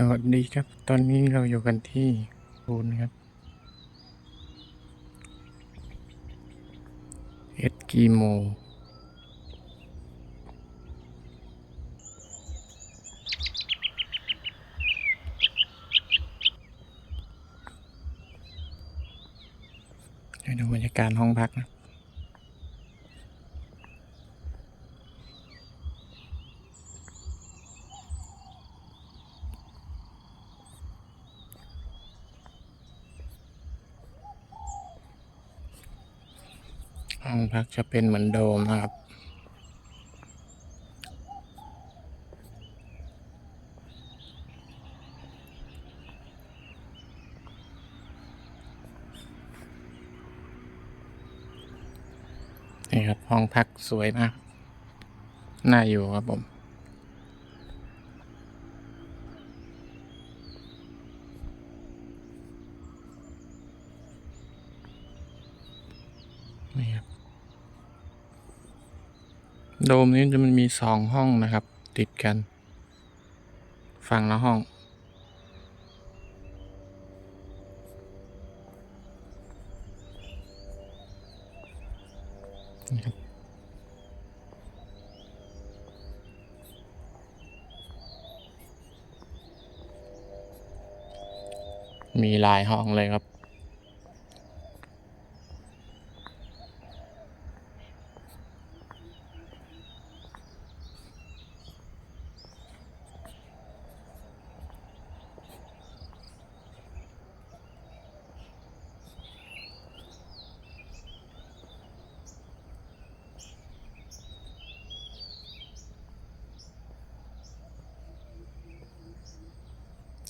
สวัสดีครับ ตอนนี้เราอยู่กันที่บูนครับ เอสกิโมให้ดูบรรยากาศห้องพักนะ ห้องพักจะเป็นเหมือนโดมนะครับ นี่ครับ ห้องพักสวยมาก น่าอยู่ครับผม โดมนี้จะมันมีสองห้องนะครับ ติดกัน ฝั่งละห้องนี่ครับมีหลายห้องเลยครับ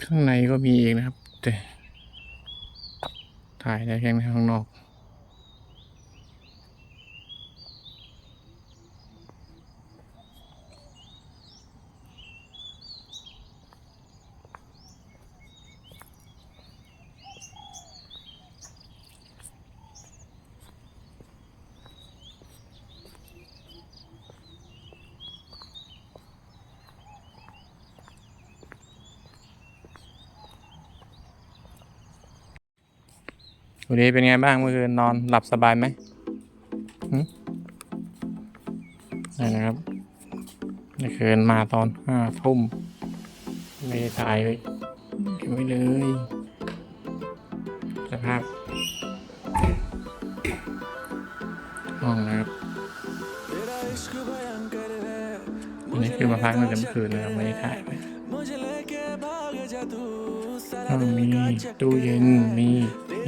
ข้างในก็มีเองนะครับ แต่ถ่ายได้แค่ในข้างนอก วันนี้เป็นไงบ้างเมื่อคืนนอนหลับสบายไหมนี่นะครับเมื่อคืนมาตอนห้าทุ่มไม่ได้ถ่ายเลยเก็บไว้เลยสภาพห้องนะครับอันนี้คือมาพักตั้งแต่เมื่อคืนนะครับไม่ได้ถ่ายห้องมีตู้เย็นมี ท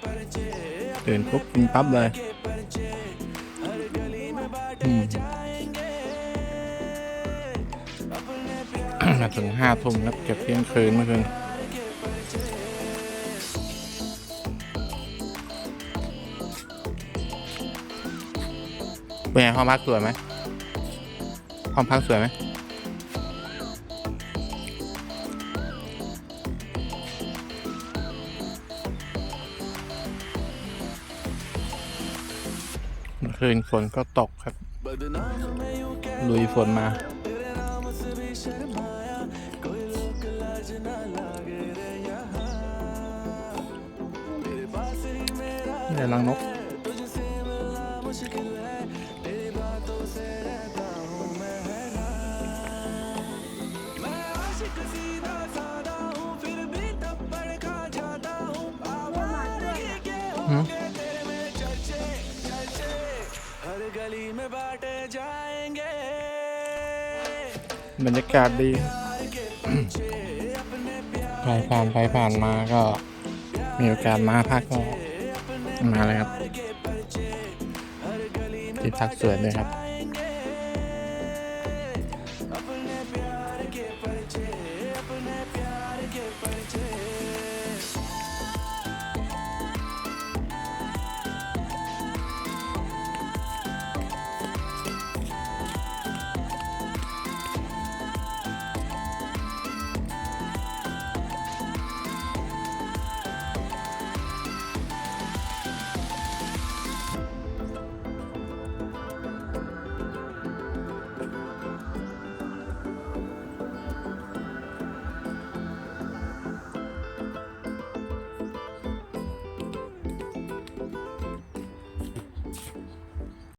ตื่นปุ๊บกินปั๊บเลยมมาถึงห้าทุ่มครับเก็บเที่ยงคืนเมื่อคืนเป็นไงห้องพักสวยไหมห้องพักสวยไหม คืนฝนก็ตกครับ ลุยฝนมา เดี๋ยวลังนกอื บรรยากาศดี ใครผ่านไปผ่านมาก็มีโอกาสมาพักก็มาเลยครับที่พักสวยเลยครับ